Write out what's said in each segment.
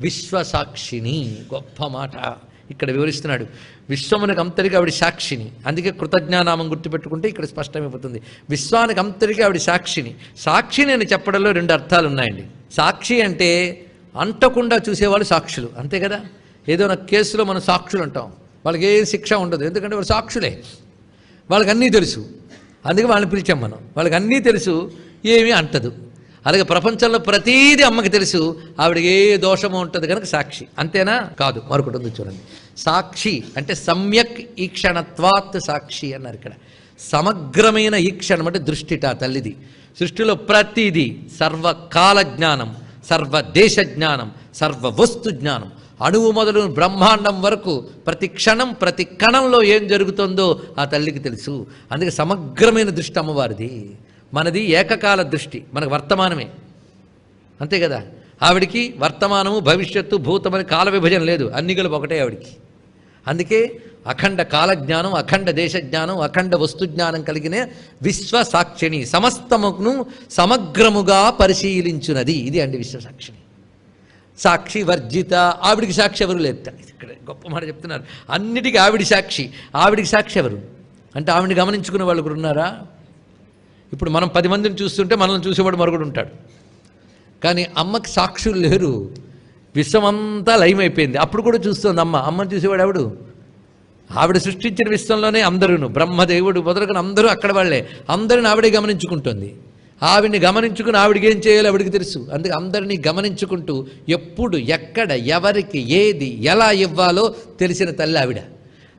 విశ్వసాక్షిని. గొప్ప మాట. ఇక్కడ వివరిస్తున్నాడు. విశ్వమునకు అంతరిగా ఆవిడ సాక్షిని. అందుకే కృతజ్ఞానామం గుర్తుపెట్టుకుంటే ఇక్కడ స్పష్టమైపోతుంది. విశ్వానికి అంతరికి ఆవిడ సాక్షిని. సాక్షిని అని చెప్పడంలో రెండు అర్థాలు ఉన్నాయండి సాక్షి అంటే అంటకుండా చూసేవాళ్ళు సాక్షులు. అంతే కదా? ఏదో ఒక కేసులో మనం సాక్షులు అంటాం. వాళ్ళకి ఏ శిక్ష ఉండదు. ఎందుకంటే వాళ్ళు సాక్షులే. వాళ్ళకి అన్నీ తెలుసు. అందుకే వాళ్ళని పిలిచాం మనం. వాళ్ళకి అన్నీ తెలుసు. ఏమీ అంటదు. అలాగే ప్రపంచంలో ప్రతీది అమ్మకి తెలుసు. ఆవిడకి ఏ దోషము ఉంటుంది కనుక సాక్షి. అంతేనా? కాదు. మరొకటి ఉంది చూడండి. సాక్షి అంటే సమ్యక్ ఈక్షణత్వాత్ సాక్షి అన్నారు ఇక్కడ. సమగ్రమైన ఈక్షణం అంటే దృష్టిట తల్లిది. సృష్టిలో ప్రతిదీ సర్వకాల జ్ఞానం సర్వదేశ జ్ఞానం సర్వ వస్తు జ్ఞానం. అణువు మొదలు బ్రహ్మాండం వరకు ప్రతి క్షణం ప్రతి కణంలో ఏం జరుగుతుందో ఆ తల్లికి తెలుసు. అందుకే సమగ్రమైన దృష్టి అమ్మవారిది. మనది ఏకకాల దృష్టి మనకు వర్తమానమే. అంతే కదా? ఆవిడికి వర్తమానము భవిష్యత్తు భూతమని కాల విభజన లేదు. అన్ని కలిపి ఒకటే ఆవిడికి. అందుకే అఖండ కాలజ్ఞానం అఖండ దేశ జ్ఞానం అఖండ వస్తు జ్ఞానం కలిగిన విశ్వసాక్షిణి సమస్తమును సమగ్రముగా పరిశీలించున్నది ఇది అండి విశ్వసాక్షిణి సాక్షి వర్జిత ఆవిడికి సాక్షి ఎవరు లేదు ఇక్కడ గొప్ప మాట చెప్తున్నారు. అన్నిటికీ ఆవిడి సాక్షి ఆవిడికి సాక్షి ఎవరు? అంటే ఆవిడిని గమనించుకునే వాళ్ళు కూడా ఉన్నారా? ఇప్పుడు మనం పది మందిని చూస్తుంటే మనల్ని చూసేవాడు మరొకడు ఉంటాడు. కానీ అమ్మకి సాక్షులు లేరు. విశ్వమంతా లయమైపోయింది అప్పుడు కూడా చూస్తుంది అమ్మ. అమ్మని చూసేవాడు ఆవిడు ఆవిడ సృష్టించిన విశ్వంలోనే అందరూను. బ్రహ్మదేవుడు మొదలుకొని అందరూ అక్కడ వాళ్ళే. అందరిని ఆవిడే గమనించుకుంటుంది. ఆవిడ్ని గమనించుకుని ఆవిడికి ఏం చేయాలో ఆవిడికి తెలుసు. అందుకే అందరినీ గమనించుకుంటూ ఎప్పుడు ఎక్కడ ఎవరికి ఏది ఎలా ఇవ్వాలో తెలిసిన తల్లి ఆవిడ.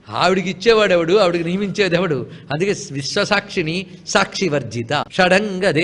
ఆవిడికి ఇచ్చేవాడెవడు ఆవిడికి నియమించేదెవడు? అందుకే విశ్వసాక్షిని సాక్షి వర్జిత షడంగ